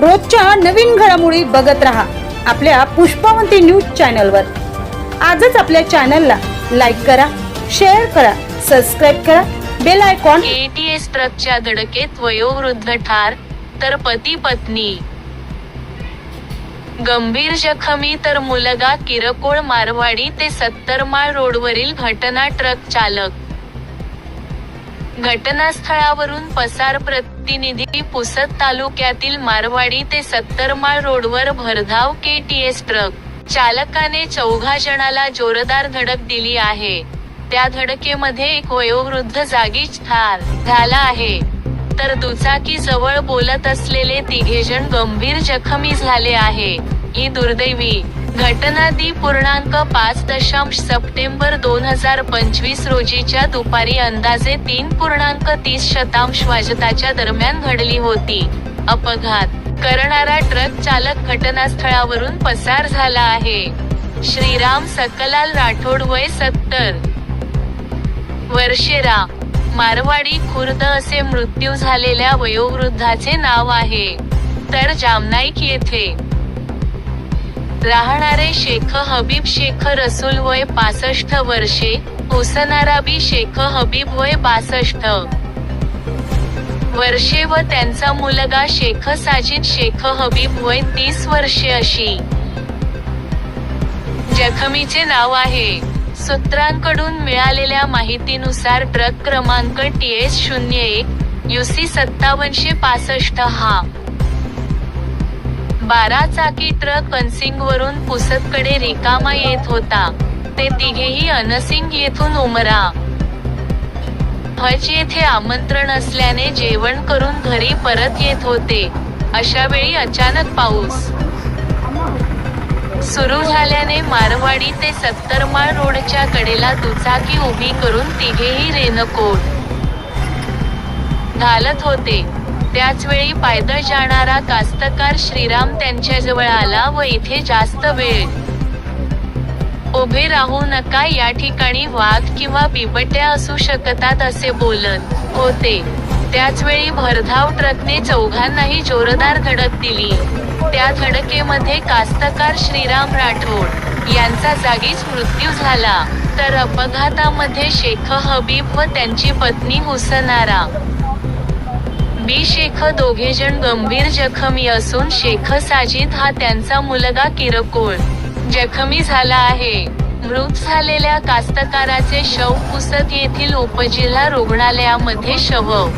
रोजच्या नवीन घडामोडी बघत रहा आपल्या पुष्पावंती न्यूज चॅनलवर. आजच आपल्या चॅनलला लाईक करा शेअर करा सबस्क्राईब करा बेल आयकॉन एटीएस ट्रकच्या धडकेत वयोवृद्ध ठार तर पती पत्नी. गंभीर जखमी तर मुलगा किरकोळ मारवाडी ते सत्तरमाळ रोडवरील घटना ट्रक चालक. घटनास्थळावरून पसार प्रतिनिधी पुसद तालुक्यातील मारवाडी ते सत्तरमाळ रोडवर भरधाव के टी एस ट्रक चालकाने चौघा जणाला जोरदार धडक दिली आहे. त्या धडकेमध्ये एक वयोवृद्ध जागीच ठार झाला आहे. तर दुचाकी जवळ बोलत असलेले तिघेजण गंभीर जखमी झाले आहे. ही दुर्दैवी घटना दी पूर्णांक पाच दशांश सप्टेंबर दोन हजार पंचवीस रोजीच्या दुपारी अंदाजे तीन पूर्णांक तीस शतांश वाजताच्या दरम्यान घडली होती. अपघात. करणारा ट्रक चालक घटनास्थळावरून पसार झाला आहे. श्रीराम सकलाल राठोड वय सत्तर. वर्षेरा. मारवाडी खुर्द असे मृत्यू झालेल्या वयोवृद्धाचे नाव आहे. तर जामनाईक येथे. राहणारे शेख हबीब शेख रसूल वय पासष्ट वर्षे हुसनाराबी शेख हबीब वय बासष्ट. वर्षे व त्यांचा मुलगा शेख साजिद शेख हबीब वय तीस वर्षे अशी. जखमीचे नाव आहे. सूत्रांकडून मिळालेल्या माहितीनुसार ट्रक क्रमांक टी एस शून्य एक युसी सत्तावनशे पासष्ट हा. बारा चाकी ट्रक कन्सिंग वरून पुसदकडे रिकामा येत होता. ते तिघेही अनसिंग येथून उमरा. हज येथे आमंत्रण असल्याने जेवण करून घरी परत येत होते. अशा वेळी अचानक पाऊस. सुरू झाल्याने मारवाडी ते सत्तरमाळ रोडच्या कडेला दुचाकी उभी करून तिघेही रेनकोट घालत होते. त्याच वेळी पायदळ जाणारा कास्तकार श्रीराम त्यांच्याजवळ आला व इथे जास्त वेळ उभे राहू नका या ठिकाणी वाघ किंवा बिबट्या असू शकतात असे बोलत होते. त्याच वेळी भरधाव ट्रकने चौघांनाही जोरदार धडक दिली. त्या धडकेमध्ये कास्तकार श्रीराम राठोड यांचा जागीच मृत्यू झाला. तर अपघातामध्ये शेख हबीब व त्यांची पत्नी हुसनारा बी शेख दोघेजण गंभीर जखमी असून शेख साजिद हा त्यांचा मुलगा किरकोळ. जखमी झाला आहे. मृत झालेल्या कास्तकाराचे शव पुसद येथील उपजिल्हा रुग्णालयामध्ये शव.